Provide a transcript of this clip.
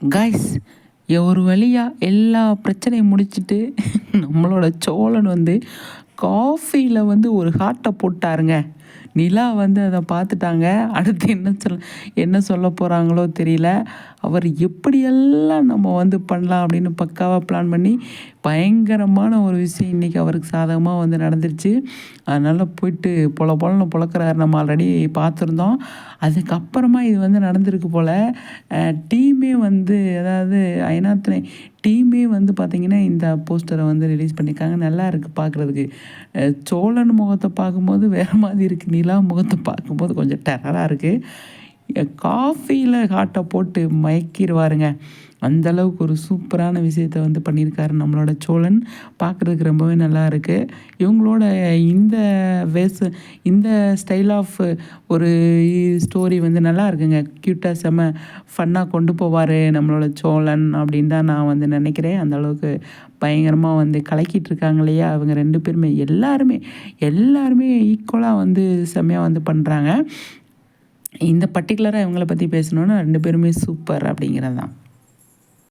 Guys ஒரு வழியாக எல்லா பிரச்சனையும் முடிச்சுட்டு நம்மளோட சோழன் வந்து காஃபியில் வந்து ஒரு ஹார்ட்டை போட்டாருங்க. நிலா வந்து அதை பார்த்துட்டாங்க அடுத்து என்ன சொல் என்ன சொல்ல போகிறாங்களோ தெரியல. அவர் எப்படியெல்லாம் நம்ம வந்து பண்ணலாம் அப்படின்னு பக்காவாக பிளான் பண்ணி பயங்கரமான ஒரு விஷயம் இன்றைக்கி அவருக்கு சாதகமாக வந்து நடந்துருச்சு. அதனால் போயிட்டு பொல பொலன்னு பொழக்கிறாரு நம்ம ஆல்ரெடி பார்த்துருந்தோம் அதுக்கப்புறமா இது வந்து நடந்திருக்கு போல் டீமே வந்து அதாவது ஐநாத்தினை டீமே வந்து பார்த்திங்கன்னா இந்த போஸ்டரை வந்து ரிலீஸ் பண்ணியிருக்காங்க. நல்லா இருக்குது பார்க்குறதுக்கு சோழன் முகத்தை பார்க்கும்போது வேறு மாதிரி இருக்குது நிலா முகத்தை பார்க்கும்போது கொஞ்சம் டெரராக இருக்குது காஃபியில் ஹாட்டை போட்டு மயக்கிடுவாருங்க அந்த அளவுக்கு ஒரு சூப்பரான விஷயத்தை வந்து பண்ணியிருக்காரு நம்மளோட சோழன். பார்க்குறதுக்கு ரொம்பவே நல்லா இருக்குது இவங்களோட இந்த வேஸ் இந்த ஸ்டைல் ஆஃப் ஒரு ஸ்டோரி வந்து நல்லா இருக்குங்க. க்யூட்டாக செம்ம ஃபன்னாக கொண்டு போவார் நம்மளோட சோழன் அப்படின்னு தான் நான் வந்து நினைக்கிறேன். அந்த அளவுக்கு பயங்கரமாக வந்து கலக்கிட்டு இருக்காங்க இல்லையா? அவங்க ரெண்டு பேருமே எல்லாருமே எல்லாருமே ஈக்குவலாக வந்து செம்மையாக வந்து பண்ணுறாங்க இந்த பர்டிகுலராக இவங்களை பற்றி பேசணுன்னா ரெண்டு பேருமே சூப்பர் அப்படிங்கிறது தான்